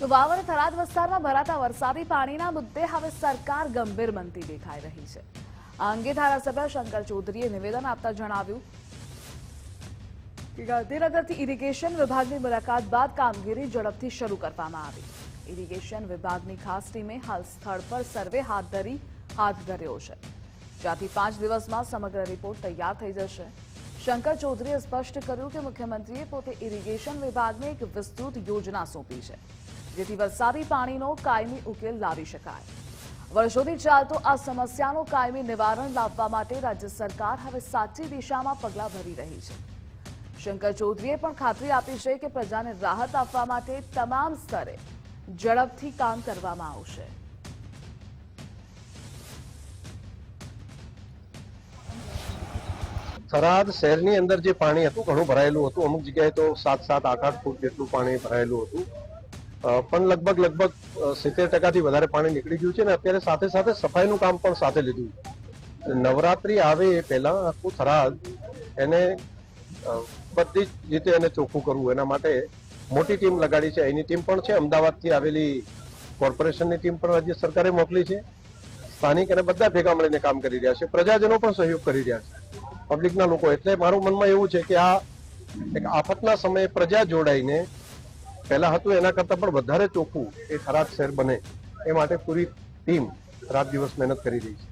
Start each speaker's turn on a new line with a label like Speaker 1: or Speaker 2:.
Speaker 1: તો થરાદ વિસ્તારમાં ભરાતા વરસાદી પાણીના મુદ્દે હવે સરકાર ગંભીર બનતી દેખાઈ રહી છે. આ અંગે ધારાસભ્ય શંકર ચૌધરીએ નિવેદન આપતા જણાવ્યું ગાંધીનગરથી ઇરિગેશન વિભાગની મુલાકાત બાદ કામગીરી ઝડપથી શરૂ કરવામાં આવી. ઇરિગેશન વિભાગની ખાસ ટીમે હાલ સ્થળ પર સર્વે હાથ ધરી, હાથ ધર્યો છે. જ્યાંથી પાંચ દિવસમાં સમગ્ર રિપોર્ટ તૈયાર થઈ જશે. શંકર ચૌધરીએ સ્પષ્ટ કર્યું કે મુખ્યમંત્રીએ પોતે ઇરિગેશન વિભાગને એક વિસ્તૃત યોજના સોંપી છે. જેથી વરસાદી પાણીનો કાયમી ઉકેલ લાવી શકાય. વર્ષોથી ચાલતો આ સમસ્યાનું કાયમી નિવારણ લાવવા માટે રાજ્ય સરકાર હવે સાચી દિશામાં પગલાં ભરી રહી છે. શંકર ચૌધરીએ પણ ખાતરી આપી છે કે પ્રજાને રાહત આપવા માટે તમામ સ્તરે ઝડપથી કામ કરવામાં આવશે.
Speaker 2: થરાદ શહેરની અંદર જે પાણી હતું, ઘણું ભરાયેલું હતું. અમુક જગ્યાએ તો સાત સાત, આઠ આઠ ફૂટ જેટલું પાણી ભરાયેલું હતું. પણ લગભગ લગભગ સિત્તેર ટકાથી વધારે પાણી નીકળી ગયું છે ને અત્યારે સાથે સાથે સફાઈનું કામ પણ સાથે લીધું નવરાત્રી આવે એ પહેલાં આખું થરાદ એને બધી જ રીતે એને ચોખ્ખું કરવું. એના માટે મોટી ટીમ લગાડી છે. એની ટીમ પણ છે. અમદાવાદથી આવેલી કોર્પોરેશનની ટીમ પણ રાજ્ય સરકારે મોકલી છે. સ્થાનિક અને બધા ભેગા મળીને કામ કરી રહ્યા છે. પ્રજાજનો પણ સહયોગ કરી રહ્યા છે. પબ્લિકના લોકો. એટલે મારું મનમાં એવું છે કે આ એક આફતના સમયે પ્રજા જોડાઈને પહેલા હતું એના કરતા પણ વધારે ચોખ્ખું એ ખરાબ શહેર બને એ માટે પૂરી ટીમ રાત દિવસ મહેનત કરી રહી છે.